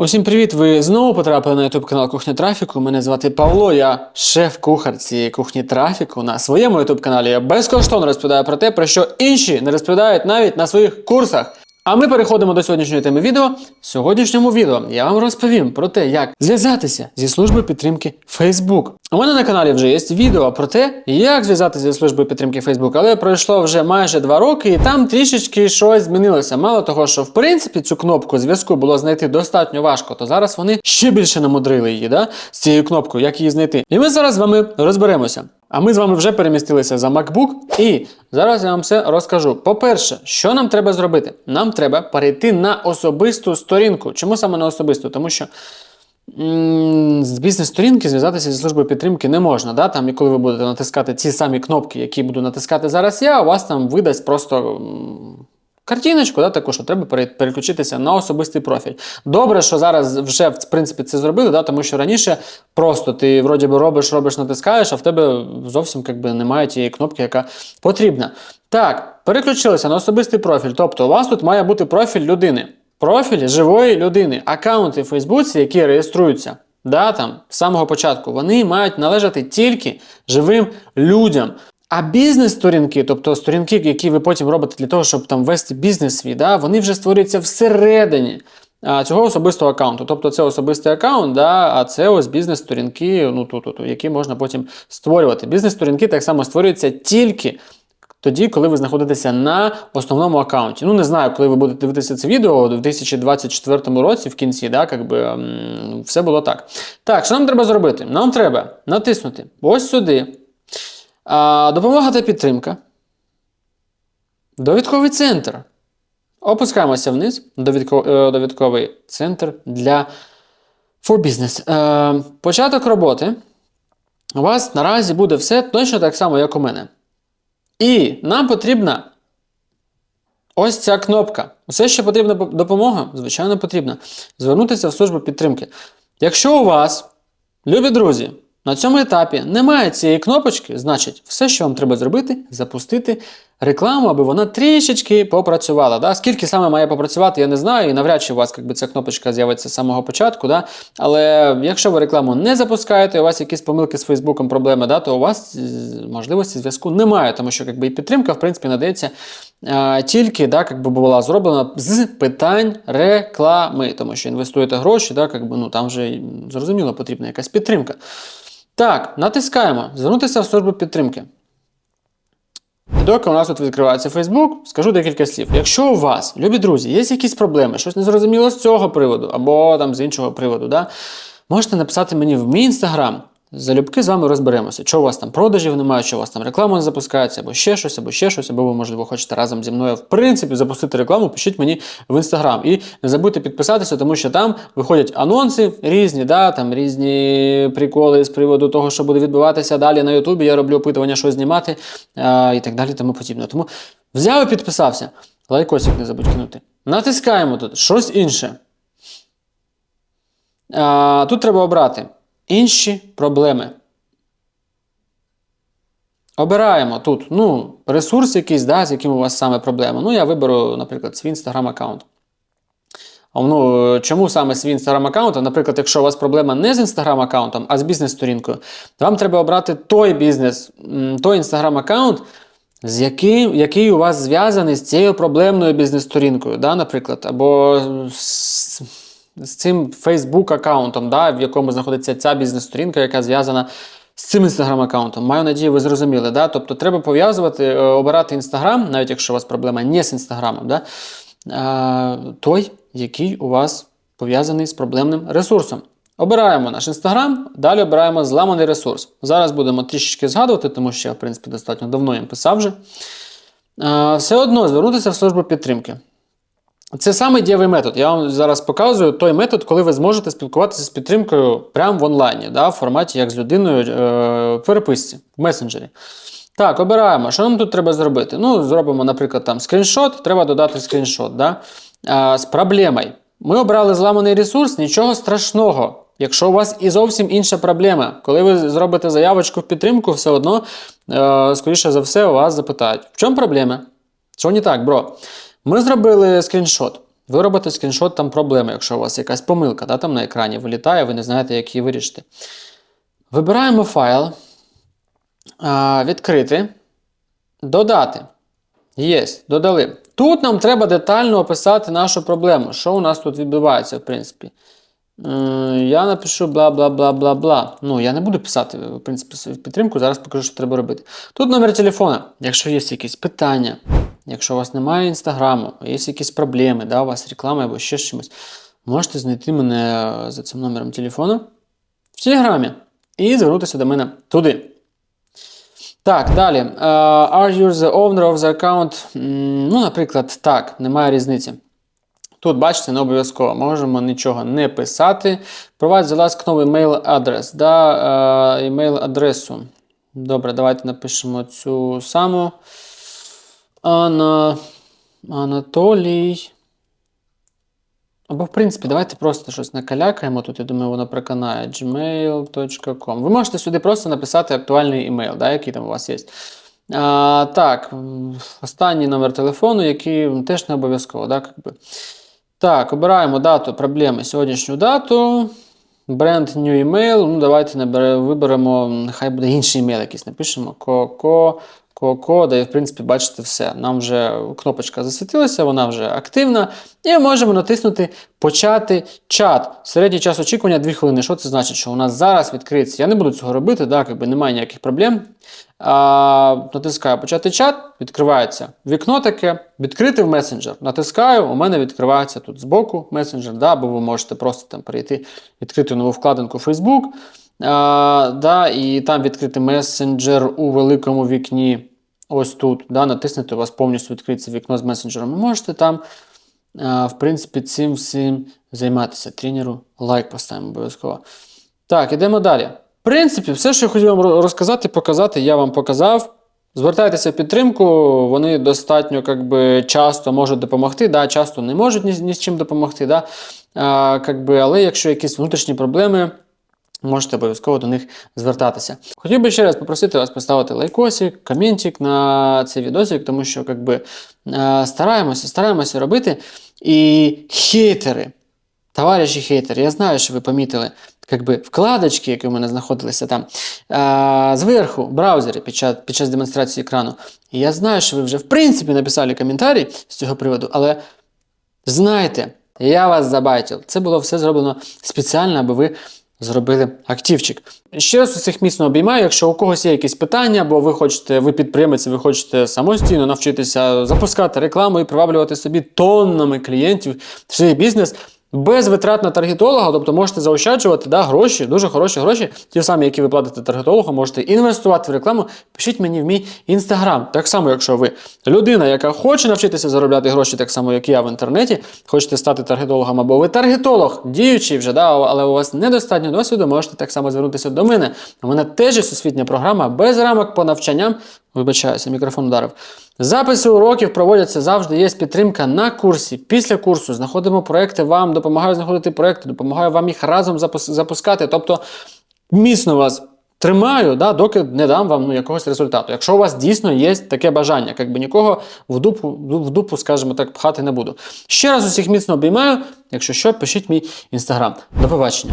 Усім привіт! Ви знову потрапили на YouTube канал Кухня Трафіку. Мене звати Павло, я шеф-кухар цієї кухні трафіку. На своєму YouTube каналі я безкоштовно розповідаю про те, про що інші не розповідають навіть на своїх курсах. А ми переходимо до сьогоднішньої теми відео. В сьогоднішньому відео я вам розповім про те, як зв'язатися зі службою підтримки Facebook. У мене на каналі вже є відео про те, як зв'язатися зі службою підтримки Facebook, але пройшло вже майже два роки, і там трішечки щось змінилося. Мало того, що в принципі цю кнопку зв'язку було знайти достатньо важко, то зараз вони ще більше намудрили її, да? з цією кнопкою, як її знайти. І ми зараз з вами розберемося. А ми з вами вже перемістилися за MacBook, і зараз я вам все розкажу. По-перше, що нам треба зробити? Нам треба перейти на особисту сторінку. Чому саме на особисту? Тому що з бізнес-сторінки зв'язатися зі службою підтримки не можна. Да? Там, і коли ви будете натискати ці самі кнопки, які буду натискати зараз я, у вас там видасть просто. Картиночку, да, таку, що треба переключитися на особистий профіль. Добре, що зараз вже в принципі це зробили, да, тому що раніше просто ти вроді би робиш, робиш, натискаєш, а в тебе зовсім якби, немає тієї кнопки, яка потрібна. Так, переключилися на особистий профіль. Тобто у вас тут має бути профіль людини. Профіль живої людини. Аккаунти в Фейсбуці, які реєструються. Да, там, з самого початку, вони мають належати тільки живим людям. А бізнес-сторінки, тобто сторінки, які ви потім робите для того, щоб там вести бізнес свій, да, вони вже створюються всередині а, цього особистого аккаунту. Тобто це особистий аккаунт, да, а це ось бізнес-сторінки, ну, тут, тут, які можна потім створювати. Бізнес-сторінки так само створюються тільки тоді, коли ви знаходитеся на основному аккаунті. Ну, не знаю, коли ви будете дивитися це відео у 2024 році в кінці, да, как би, все було так. Так, що нам треба зробити? Нам треба натиснути ось сюди. Допомога та підтримка. Довідковий центр. Опускаємося вниз. Е, довідковий центр для for business. Е, початок роботи. У вас наразі буде все точно так само, як у мене. І нам потрібна ось ця кнопка. Все, що потрібна допомога, звичайно, потрібна. Звернутися в службу підтримки. Якщо у вас, любі друзі, на цьому етапі немає цієї кнопочки, значить, все, що вам треба зробити, запустити рекламу, аби вона трішечки попрацювала. Да? Скільки саме має попрацювати, я не знаю, і навряд чи у вас якби, ця кнопочка з'явиться з самого початку. Да? Але якщо ви рекламу не запускаєте, у вас якісь помилки з Фейсбуком, проблеми, да, то у вас е, можливості зв'язку немає, тому що якби, і підтримка, в принципі, надається е, тільки да, якби була зроблена з питань реклами, тому що інвестуєте гроші, да, якби, ну, там вже зрозуміло потрібна якась підтримка. Так, натискаємо Звернутися в службу підтримки. Доки у нас тут відкривається Facebook, скажу декілька слів. Якщо у вас, любі друзі, є якісь проблеми, щось незрозуміло з цього приводу, або там з іншого приводу, да, можете написати мені в мій інстаграм. Залюбки з вами розберемося, що у вас там продажів немає, що у вас там реклама не запускається, або ще щось, або ще щось, або ви, можливо, хочете разом зі мною, в принципі, запустити рекламу, пишіть мені в інстаграм. І не забудьте підписатися, тому що там виходять анонси різні, да, там різні приколи з приводу того, що буде відбуватися далі на Ютубі. Я роблю опитування, що знімати а, і так далі, тому подібне. Тому взяв і підписався. Лайкосик не забудь кинути. Натискаємо тут щось інше. А, тут треба обрати інші проблеми. Обираємо тут ну, ресурс якийсь, да, з яким у вас саме проблема. Ну, я виберу, наприклад, свій інстаграм аккаунт. Ну, чому саме свій інстаграм аккаунт? Наприклад, якщо у вас проблема не з інстаграм аккаунтом, а з бізнес-сторінкою, то вам треба обрати той бізнес, той інстаграм аккаунт, з який у вас зв'язаний з цією проблемною бізнес-сторінкою, да, наприклад, або з цим Facebook аккаунтом, да, в якому знаходиться ця бізнес-сторінка, яка зв'язана з цим інстаграм аккаунтом. Маю надію, ви зрозуміли. Да? Тобто треба пов'язувати, е, обирати інстаграм, навіть якщо у вас проблема не з інстаграмом, да? е, той, який у вас пов'язаний з проблемним ресурсом. Обираємо наш інстаграм, далі обираємо зламаний ресурс. Зараз будемо трішечки згадувати, тому що я, в принципі, достатньо давно їм писав вже. Е, Все одно звернутися в службу підтримки. Це саме дієвий метод. Я вам зараз показую той метод, коли ви зможете спілкуватися з підтримкою прямо в онлайні, да, в форматі як з людиною е, в переписці, в месенджері. Так, обираємо, що нам тут треба зробити. Ну, зробимо, наприклад, там скріншот, треба додати скріншот. Да? А, з проблемою. Ми обрали зламаний ресурс, нічого страшного. Якщо у вас і зовсім інша проблема, коли ви зробите заявочку в підтримку, все одно, е, скоріше за все, у вас запитають, в чому проблема? Що не так, бро? Ми зробили скріншот. Ви робите скріншот там проблеми, якщо у вас якась помилка да, там на екрані вилітає, ви не знаєте, як її вирішити. Вибираємо файл, відкрити, додати. Єсть, додали. Тут нам треба детально описати нашу проблему. Що у нас тут відбувається, в принципі. Я напишу бла бла бла бла бла. Ну, я не буду писати, в принципі, свою підтримку. Зараз покажу, що треба робити. Тут номер телефона. Якщо є якісь питання, якщо у вас немає інстаграму, є якісь проблеми, да, у вас реклама або ще чимось, можете знайти мене за цим номером телефону в Телеграмі і звернутися до мене туди. Так, далі. Е, Are you the owner of the account? М, Ну, наприклад, так, немає різниці. Тут, бачите, не обов'язково. Можемо нічого не писати. Provide the last новий email адрес. Да, е, email адресу. Добре, давайте напишемо цю саму. Ана... Анатолій. Або, в принципі, давайте просто щось накалякаємо. Тут, я думаю, воно проканає. gmail.com. Ви можете сюди просто написати актуальний імейл, да, який там у вас є. А, так, останній номер телефону, який теж не обов'язково. Да, би. Так, обираємо дату проблеми, сьогоднішню дату. Бренд New Email. Ну, давайте набере, виберемо, нехай буде інший email якийсь. Напишемо Коко, Коко, де, в принципі, бачите все. Нам вже кнопочка засвітилася, вона вже активна. І ми можемо натиснути Почати чат. Середній час очікування 2 хвилини. Що це значить? Що у нас зараз відкриється. Я не буду цього робити, да, якби немає ніяких проблем. А, натискаю почати чат, відкривається вікно таке, відкрити в месенджер. Натискаю, у мене відкривається тут збоку месенджер, да, або ви можете просто там перейти, відкрити нову вкладинку Facebook, а, да, і там відкрити месенджер у великому вікні. Ось тут, да, натиснути, у вас повністю відкриється вікно з месенджером. Ви можете там, а, в принципі, цим всім займатися. Тренеру лайк поставимо обов'язково. Так, ідемо далі. В принципі, все, що я хотів вам розказати, показати, я вам показав. Звертайтеся в підтримку, вони достатньо как би, часто можуть допомогти, да, часто не можуть ні, ні з чим допомогти. Да, а, как би, але якщо якісь внутрішні проблеми, можете обов'язково до них звертатися. Хотів би ще раз попросити вас поставити лайкосик, коментик на цей відосик, тому що как би, е, стараємося, стараємося робити. І хейтери, Товариші хейтери, я знаю, що ви помітили как би, вкладочки, які у мене знаходилися там а, зверху в браузері під час, під час демонстрації екрану. Я знаю, що ви вже в принципі написали коментарі з цього приводу, але знайте, я вас забайтив. Це було все зроблено спеціально, аби ви зробили активчик. Ще раз усіх міцно обіймаю. Якщо у когось є якісь питання, або ви хочете, ви підприємець, ви хочете самостійно навчитися запускати рекламу і приваблювати собі тоннами клієнтів в свій бізнес. Без витрат на таргетолога, тобто можете заощаджувати да, гроші, дуже хороші гроші, ті самі, які ви платите таргетологу, можете інвестувати в рекламу. Пишіть мені в мій інстаграм. Так само, якщо ви людина, яка хоче навчитися заробляти гроші, так само, як я в інтернеті, хочете стати таргетологом, або ви таргетолог, діючий вже, да, але у вас недостатньо досвіду, можете так само звернутися до мене. У мене теж є освітня програма без рамок по навчанням. Вибачаюся, мікрофон ударив. Записи уроків проводяться завжди. Є підтримка на курсі. Після курсу знаходимо проекти вам, допомагаю знаходити проекти, допомагаю вам їх разом запускати. Тобто міцно вас тримаю, да, доки не дам вам ну, якогось результату. Якщо у вас дійсно є таке бажання, якби нікого в дупу, в дупу, скажімо так, пхати не буду. Ще раз усіх міцно обіймаю. Якщо що, пишіть мій інстаграм. До побачення.